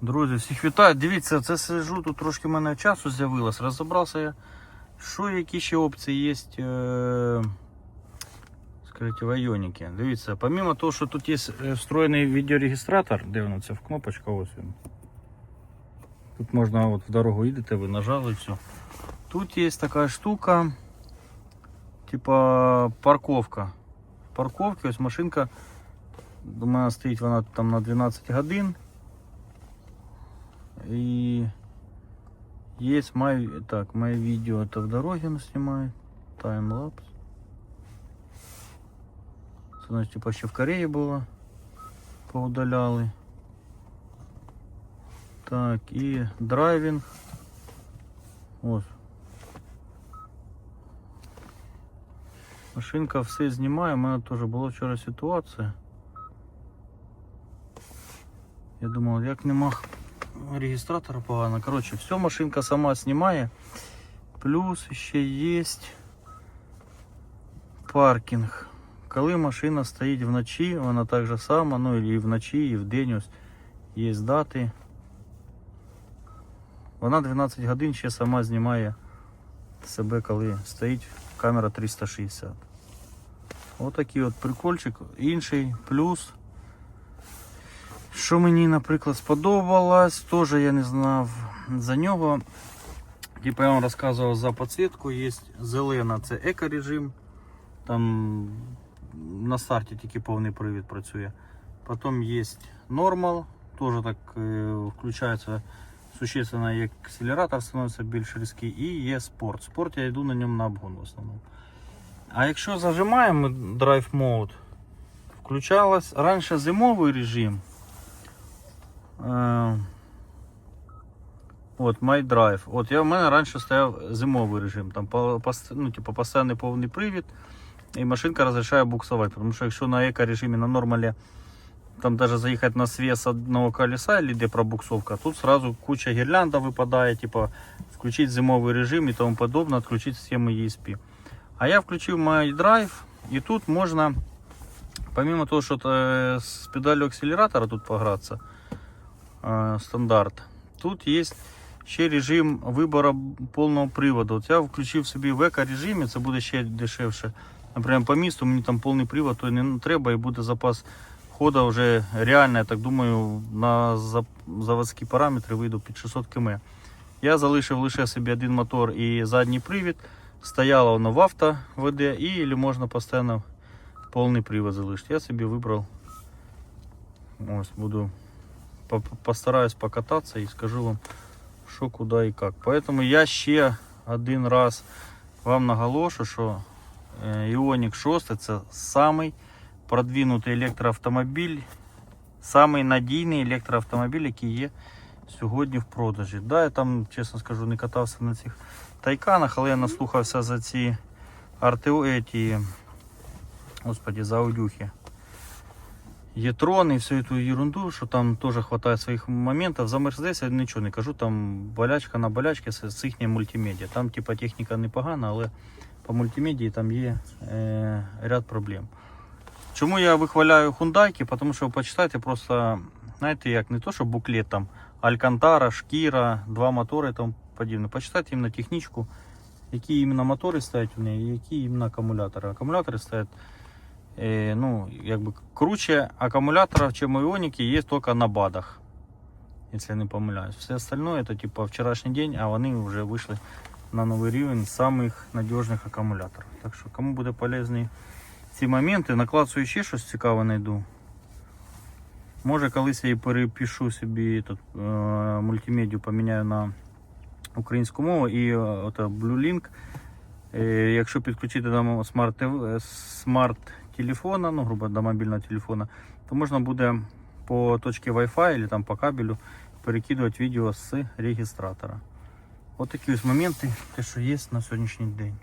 Друзі, всіх вітаю. Дивіться, це сижу, тут трошки в мене часу з'явилось. Розібрався я, що які ще опції є. Е... Скажіть, в Айоніки. Дивіться, помимо того, що тут є е, встроєний відеорегістратор, де воно це в кнопочка, ось він. Тут можна от в дорогу їдете, ви нажали все. Тут є така штука, типа парковка. В парковці ось машинка. У стоїть вона там на 12 годин. И есть мой, так, мое видео это в дороге он снимает, таймлапс. Це значить, типа ще в Кореї було, поудаляли. Так, і драйвінг. Ось. Машинка все знімає, у мене теж була вчора ситуація. Я думав, як нема регістратора погано. Коротше, все машинка сама знімає. Плюс ще є паркінг. Коли машина стоїть вночі, вона так же сама, ну і вночі, і вдень ось є дати. Вона 12 годин ще сама знімає себе, коли стоїть камера 360. Отакий от прикольчик. Інший плюс. Що мені, наприклад, сподобалось, теж я не знав за нього. Типу я вам розказував за підсвітку, є зелена, це еко-режим. Там на старті тільки повний привід працює. Потім є нормал, теж так е, включається существенно, як акселератор становиться більш різкий. І є спорт. Спорт я йду на ньому на обгон в основному. А якщо зажимаємо Drive Mode, включалось раніше зимовий режим. Е, От, My Drive. От я в мене раніше стояв зимовий режим. Там по- пос- ну, типу, постійний повний привід. І машинка розрішає буксувати. Тому що якщо на еко-режимі на нормалі там даже заїхати на свес одного колеса, или де пробуксовка, тут сразу куча гірлянда випадає, типа включити зимовий режим і тому подобне, відключити систему ESP. А я включив My Drive, і тут можна, помимо того, що е, з педалью акселератора тут погратися, э, стандарт. Тут є ще режим вибору повного приводу. От я включив собі в еко-режимі, це буде ще дешевше. Наприклад, по місту мені там повний привод, то не треба і буде запас ходу вже реально, я так думаю, на за- заводські параметри вийду під 600 км. Я залишив лише собі один мотор і задній привід. Стояло воно в авто ВД і или можна постійно повний привод залишити. Я собі вибрав. Ось буду по- постараюсь покататься и скажу вам, що, куди і як. Поэтому я ще один раз вам наголошу, що е, Ioniq 6 це самий продвинутий електроавтомобіль, самий надійний електроавтомобіль, який є сьогодні в продажі. Да, я там, чесно скажу, не катався на цих тайканах, але я наслухався за ці артео, эти, господи, за аудюхи. Етрон и всю эту ерунду, что там тоже хватает своих моментов. За Мерседес я нічого не кажу, там болячка на болячці з, їхньої мультимедіа. Там типа техніка непогана, але по мультимедії там є е, ряд проблем. Чому я вихваляю хундайки? Тому що почитайте просто, знаєте, як не то, що буклет там Алькантара, Шкіра, два мотори і тому подібне. Почитайте іменно технічку, які іменно мотори стоять в неї, і які іменно акумулятори. Акумулятори стоять э, ну, как бы круче аккумуляторов, чем у Ионики, есть только на БАДах, если я не помиляюсь. Все остальное это типа вчорашний день, а вони вже вийшли на новий рівень самих надіжних акумуляторів. Так що кому буде полезні ці моменти, наклацую ще щось цікаве знайду. Може колись я і перепишу собі тут, е, мультимедію, поміняю на українську мову і е, ота Blue Link. Е, Якщо підключити до смарт, смарт телефона, ну, грубо до мобільного телефона, то можна буде по точці Wi-Fi або по кабелю перекидувати відео з реєстратора. Ось такі ось моменти, те, що є на сьогоднішній день.